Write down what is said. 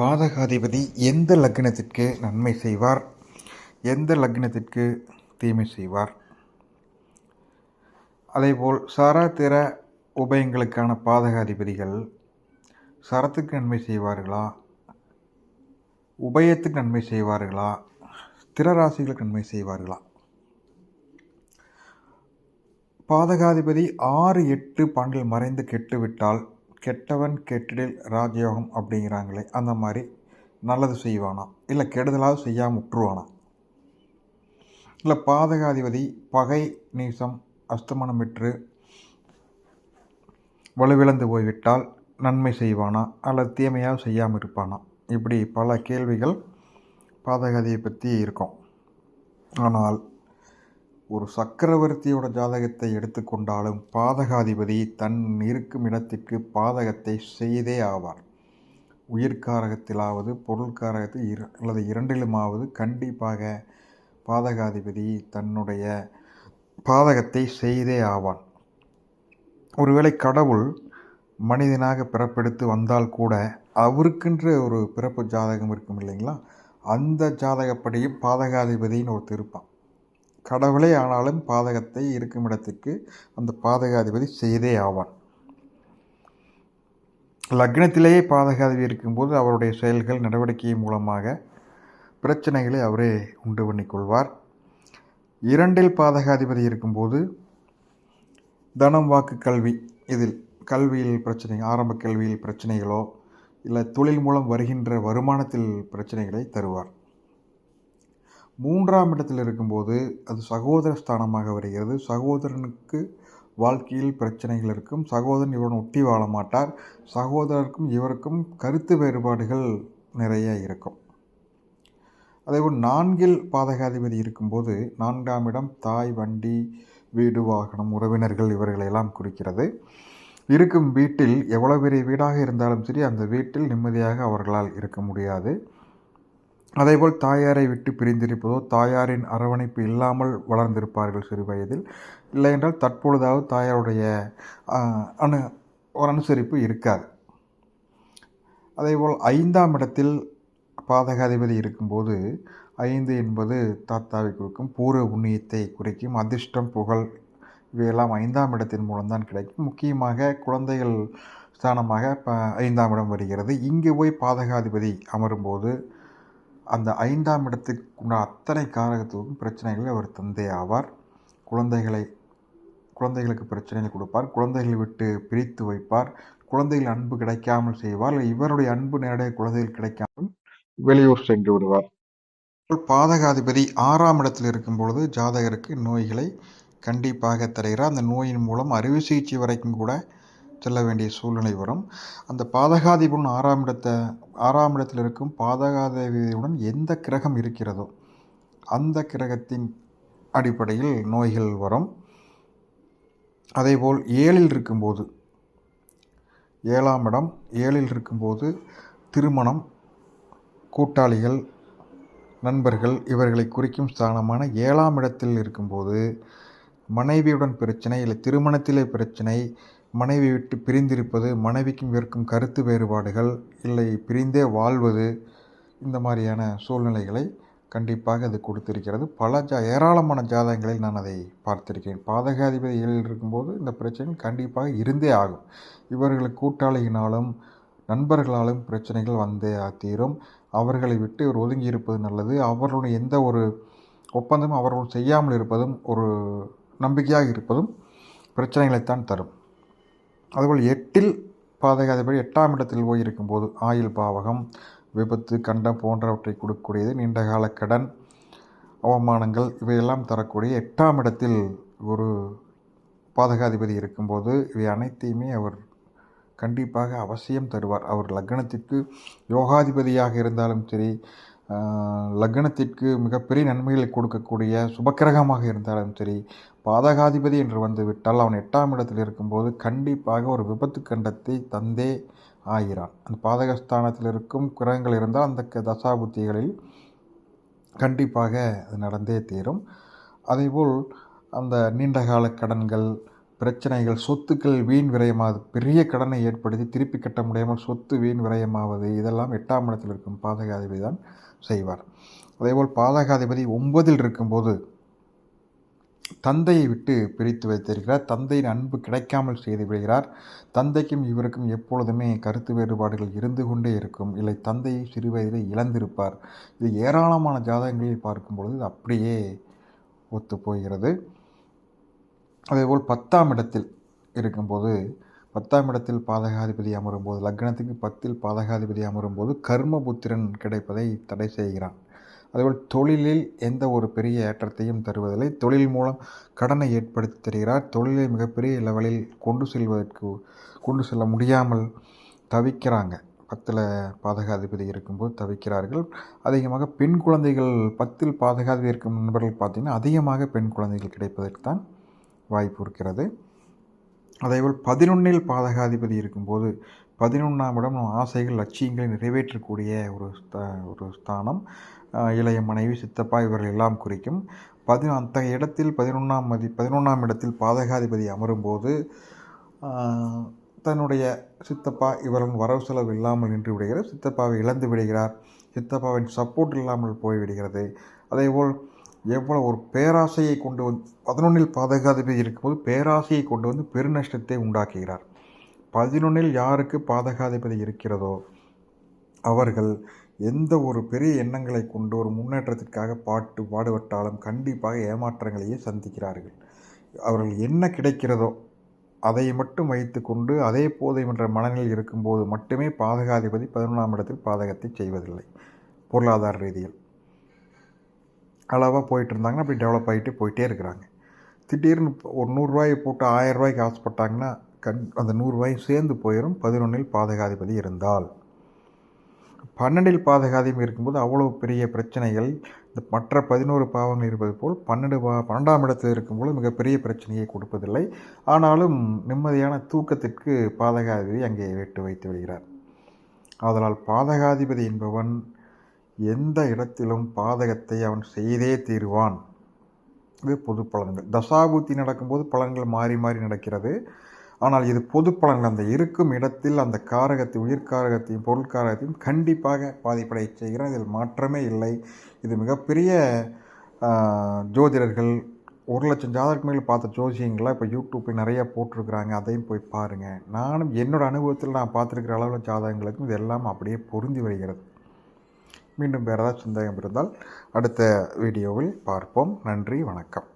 பாதகாதிபதி எந்த லக்னத்திற்கு நன்மை செய்வார்? எந்த லக்னத்திற்கு தீமை செய்வார்? அதேபோல் சரத்திர உபயங்களுக்கான பாதகாதிபதிகள் சரத்துக்கு நன்மை செய்வார்களா? உபயத்துக்கு நன்மை செய்வார்களா? ஸ்திர ராசிகளுக்கு நன்மை செய்வார்களா? பாதகாதிபதி ஆறு எட்டு பாண்டில் மறைந்து கெட்டுவிட்டால் கெட்டவன் கெட்டிடில் ராஜயோகம் அப்படிங்கிறாங்களே அந்த மாதிரி நல்லது செய்வானா? இல்லை கெடுதலாவது செய்யாமல் விட்டுருவானா? இல்லை பாதகாதிபதி பகை நீசம் அஸ்தமனம் பெற்று வலுவிழந்து போய்விட்டால் நன்மை செய்வானா? அல்லது தீமையாக செய்யாமல் இருப்பானா? இப்படி பல கேள்விகள் பாதகாதியை பற்றி இருக்கும். ஆனால் ஒரு சக்கரவர்த்தியோட ஜாதகத்தை எடுத்துக்கொண்டாலும் பாதகாதிபதி தன் இருக்கும் இடத்திற்கு பாதகத்தை செய்தே ஆவார். உயிர்காரகத்திலாவது பொருள்காரகத்தில் இர அல்லது இரண்டிலுமாவது கண்டிப்பாக பாதகாதிபதி தன்னுடைய பாதகத்தை செய்தே ஆவான். ஒருவேளை கடவுள் மனிதனாக பிறப்பெடுத்து வந்தால் கூட அவருக்கென்ற ஒரு பிறப்பு ஜாதகம் இருக்கும் இல்லைங்களா? அந்த ஜாதகப்படியும் பாதகாதிபதின்னு ஒருத்தர் இருப்பான். கடவுளே ஆனாலும் பாதகத்தை இருக்கும் இடத்துக்கு அந்த பாதகாதிபதி செய்தே ஆவான். லக்னத்திலேயே பாதகாதிபதி இருக்கும்போது அவருடைய செயல்கள் நடவடிக்கை மூலமாக பிரச்சனைகளை அவரே உண்டு பண்ணிக்கொள்வார். இரண்டில் பாதகாதிபதி இருக்கும்போது தனம் வாக்கு கல்வி. இதில் கல்வியில் பிரச்சனை ஆரம்ப கல்வியில் பிரச்சனைகளோ இல்லை தொழில் மூலம் வருகின்ற வருமானத்தில் பிரச்சனைகளை தருவார். மூன்றாம் இடத்தில் இருக்கும்போது அது சகோதர ஸ்தானமாக வருகிறது. சகோதரனுக்கு வாழ்க்கையில் பிரச்சனைகள் இருக்கும். சகோதரன் இவருடன் ஒட்டி வாழ மாட்டார். சகோதரருக்கும் இவருக்கும் கருத்து வேறுபாடுகள் நிறைய இருக்கும். அதேபோல் நான்கில் பாதகாதிபதி இருக்கும்போது நான்காம் இடம் தாய் வண்டி வீடு வாகனம் உறவினர்கள் இவர்களெல்லாம் குறிக்கிறது. இருக்கும் வீட்டில் எவ்வளோ பெரிய வீடாக இருந்தாலும் சரி அந்த வீட்டில் நிம்மதியாக அவர்களால் இருக்க முடியாது. அதேபோல் தாயாரை விட்டு பிரிந்திருப்பதோ தாயாரின் அரவணைப்பு இல்லாமல் வளர்ந்திருப்பார்கள் சிறு வயதில். இல்லை என்றால் தற்பொழுதாவது தாயாருடைய அனு ஒரு அனுசரிப்பு இருக்காது. அதேபோல் ஐந்தாம் இடத்தில் பாதகாதிபதி இருக்கும்போது ஐந்து என்பது தாத்தாவை குறிக்கும் பூர்வ புண்ணியத்தை குறிக்கும் அதிர்ஷ்டம் புகழ் இவையெல்லாம் ஐந்தாம் இடத்தின் மூலம்தான் கிடைக்கும். முக்கியமாக குழந்தைகள் ஸ்தானமாக இப்போ ஐந்தாம் இடம் வருகிறது. இங்கே போய் பாதகாதிபதி அமரும்போது அந்த ஐந்தாம் இடத்துக்கு அத்தனை காரகத்துக்கும் பிரச்சனைகளை அவர் தந்தை ஆவார். குழந்தைகளை குழந்தைகளுக்கு பிரச்சனைகள் கொடுப்பார். குழந்தைகளை விட்டு பிரித்து வைப்பார். குழந்தைகள் அன்பு கிடைக்காமல் செய்வார். இவருடைய அன்பு நேரடியாக குழந்தைகள் கிடைக்காமல் வெளியூர் சென்று விடுவார். பாதகாதிபதி ஆறாம் இடத்தில் இருக்கும் பொழுது ஜாதகருக்கு நோய்களை கண்டிப்பாக தருகிறார். அந்த நோயின் மூலம் அறுவை சிகிச்சை வரைக்கும் கூட செல்ல வேண்டிய சூழ்நிலை வரும். அந்த பாதகாதிபுடன் ஆறாம் இடத்தை ஆறாம் இடத்தில் இருக்கும் பாதகாதேவியுடன் எந்த கிரகம் இருக்கிறதோ அந்த கிரகத்தின் அடிப்படையில் நோய்கள் வரும். அதேபோல் ஏழில் இருக்கும்போது ஏழாம் இடம் ஏழில் இருக்கும்போது திருமணம் கூட்டாளிகள் நண்பர்கள் இவர்களை குறிக்கும் ஸ்தானமான ஏழாம் இடத்தில் இருக்கும்போது மனைவியுடன் பிரச்சனை இல்லை திருமணத்திலே பிரச்சனை மனைவி விட்டு பிரிந்திருப்பது மனைவிக்கும் இருக்கும் கருத்து வேறுபாடுகள் இல்லை பிரிந்தே வாழ்வது இந்த மாதிரியான சூழ்நிலைகளை கண்டிப்பாக அது கொடுத்திருக்கிறது. பல ஜா ஏராளமான ஜாதகங்களில் நான் அதை பார்த்திருக்கேன். பாதகாதிபதி ஏழில் இருக்கும்போது இந்த பிரச்சனை கண்டிப்பாக இருந்தே ஆகும். இவர்களுக்கு கூட்டாளியினாலும் நண்பர்களாலும் பிரச்சனைகள் வந்தே தீரும். அவர்களை விட்டு இவர் ஒதுங்கி இருப்பது நல்லது. அவர்களுடைய எந்த ஒரு ஒப்பந்தமும் அவர்கள் செய்யாமல் இருப்பதும் ஒரு நம்பிக்கையாக இருப்பதும் பிரச்சனைகளைத்தான் தரும். அதுபோல் எட்டில் பாதகாதிபதி எட்டாம் இடத்தில் போய் இருக்கும்போது ஆயுள் பாவகம் விபத்து கண்டம் போன்றவற்றை கொடுக்கக்கூடியது நீண்டகால கடன் அவமானங்கள் இவையெல்லாம் தரக்கூடிய எட்டாம் இடத்தில் ஒரு பாதகாதிபதி இருக்கும்போது இவை அனைத்தையுமே அவர் கண்டிப்பாக அவசியம் தருவார். அவர் லக்னத்திற்கு யோகாதிபதியாக இருந்தாலும் சரி லக்னத்திற்கு மிகப்பெரிய நன்மைகளை கொடுக்கக்கூடிய சுபக்கிரகமாக இருந்தாலும் சரி பாதகாதிபதி என்று வந்துவிட்டால் அவன் எட்டாம் இடத்தில் இருக்கும்போது கண்டிப்பாக ஒரு விபத்து கண்டத்தை தந்தே ஆகிறான். அந்த பாதகஸ்தானத்தில் இருக்கும் கிரகங்கள் இருந்தால் அந்த தசாபுத்திகளில் கண்டிப்பாக அது நடந்தே தீரும். அதேபோல் அந்த நீண்டகால கடன்கள் பிரச்சனைகள் சொத்துக்கள் வீண் விரயமாவது பெரிய கடனை ஏற்படுத்தி திருப்பி கட்ட முடியாமல் சொத்து வீண் விரயமாவது இதெல்லாம் எட்டாம் இடத்தில் இருக்கும் பாதகாதிபதி தான் செய்வார். அதேபோல் பாதகாதிபதி ஒன்பதில் இருக்கும்போது தந்தையை விட்டு பிரித்து வைத்திருக்கிறார். தந்தையின் அன்பு கிடைக்காமல் செய்து விடுகிறார். தந்தைக்கும் இவருக்கும் எப்பொழுதுமே கருத்து வேறுபாடுகள் இருந்து கொண்டே இருக்கும். இல்லை தந்தையை சிறு வயதிலே இழந்திருப்பார். இது ஏராளமான ஜாதகங்களில் பார்க்கும் பொழுது இது அப்படியே ஒத்து போகிறது. அதேபோல் பத்தாம் இடத்தில் இருக்கும்போது பத்தாம் இடத்தில் பாதகாதிபதி அமரும்போது லக்னத்துக்கு பத்தில் பாதகாதிபதி அமரும்போது கர்மபுத்திரன் கிடைப்பதை தடை செய்கிறான். அதேபோல் தொழிலில் எந்த ஒரு பெரிய ஏற்றத்தையும் தருவதில்லை. தொழில் மூலம் கடனை ஏற்படுத்தி தருகிறார் தொழிலை மிகப்பெரிய லெவலில் கொண்டு செல்வதற்கு கொண்டு செல்ல முடியாமல் தவிக்கிறாங்க. பத்தில் பாதகாதிபதி இருக்கும்போது தவிக்கிறார்கள். அதிகமாக பெண் குழந்தைகள் பத்தில் பாதகாதிபதி இருக்கும் நண்பர்கள் பார்த்திங்கன்னா அதிகமாக பெண் குழந்தைகள் கிடைப்பதற்கு தான் வாய்ப்பு இருக்கிறது. அதேபோல் பதினொன்றில் பாதகாதிபதி இருக்கும்போது பதினொன்றாம் இடம் நம் ஆசைகள் லட்சியங்களை நிறைவேற்றக்கூடிய ஒரு ஸ்தா ஒரு ஸ்தானம். இளைய மனைவி சித்தப்பா இவர்கள் எல்லாம் குறிக்கும். பதி அத்தகைய இடத்தில் பதினொன்றாம் மதி பதினொன்றாம் இடத்தில் பாதகாதிபதி அமரும்போது தன்னுடைய சித்தப்பா இவரின் வரவு செலவு இல்லாமல் நின்று விடுகிறார் சித்தப்பாவை இழந்து விடுகிறார். சித்தப்பாவின் சப்போர்ட் இல்லாமல் போய்விடுகிறது அதேபோல் எவ்வளோ ஒரு பேராசையை கொண்டு வந்து பதினொன்றில் பாதகாதிபதி இருக்கும்போது பேராசையை கொண்டு வந்து பெருநஷ்டத்தை உண்டாக்குகிறார். பதினொன்றில் யாருக்கு பாதகாதிபதி இருக்கிறதோ அவர்கள் எந்த ஒரு பெரிய எண்ணங்களை கொண்டு ஒரு முன்னேற்றத்திற்காக பாட்டு பாடுபட்டாலும் கண்டிப்பாக ஏமாற்றங்களையே சந்திக்கிறார்கள். அவர்கள் என்ன கிடைக்கிறதோ அதை மட்டும் வைத்து கொண்டு அதே போதை என்ற மனநிலையில் இருக்கும்போது மட்டுமே பாதகாதிபதி பதினொன்றாம் இடத்தில் பாதகத்தை செய்வதில்லை. பொருளாதார ரீதியில். அளவாக போயிட்டு இருந்தாங்கன்னா அப்படி டெவலப் ஆகிட்டு போயிட்டே இருக்கிறாங்க. திடீர்னு ஒரு நூறுரூவாயை போட்டு ஆயிரம் ரூபாய்க்கு ஆசைப்பட்டாங்கன்னா கண் அந்த நூறுரூவாயும் சேர்ந்து போயிடும் பதினொன்றில் பாதகாதிபதி இருந்தால். பன்னெண்டில் பாதகாதிபதி இருக்கும்போது அவ்வளோ பெரிய பிரச்சனைகள் இந்த மற்ற பதினோரு பாவங்கள் இருப்பது போல் பன்னெண்டு பா பன்னெண்டாம் இடத்தில் இருக்கும்போது மிகப்பெரிய பிரச்சனையை கொடுப்பதில்லை. ஆனாலும் நிம்மதியான தூக்கத்திற்கு பாதகாதிபதி அங்கே விட்டு வைத்து விடுகிறார். அதனால் பாதகாதிபதி என்பவன் எந்த இடத்திலும் பாதகத்தை அவன் செய்தே தீருவான். இது பொது பலன்கள். தசாபூத்தி நடக்கும்போது பலன்கள் மாறி மாறி நடக்கிறது. ஆனால் இது பொது பலன்கள் அந்த இருக்கும் இடத்தில் அந்த காரகத்தை உயிர்காரகத்தையும் பொருட்காரகத்தையும் கண்டிப்பாக பாதிப்படை செய்கிறோம் இதில் மாற்றமே இல்லை. இது மிகப்பெரிய ஜோதிடர்கள் ஒரு லட்சம் ஜாதகத்துக்கு மேலே பார்த்த ஜோசியங்களாக இப்போ யூடியூப்பில் நிறையா போட்டிருக்கிறாங்க. அதையும் போய் பாருங்கள் நானும் என்னோடய அனுபவத்தில் நான் பார்த்துருக்கிற அளவில் ஜாதகங்களுக்கும் இது எல்லாம் அப்படியே பொருந்தி வருகிறது. மீண்டும் வேறு ஏதாவது சந்தேகம் இருந்தால் அடுத்த வீடியோவில் பார்ப்போம். நன்றி வணக்கம்.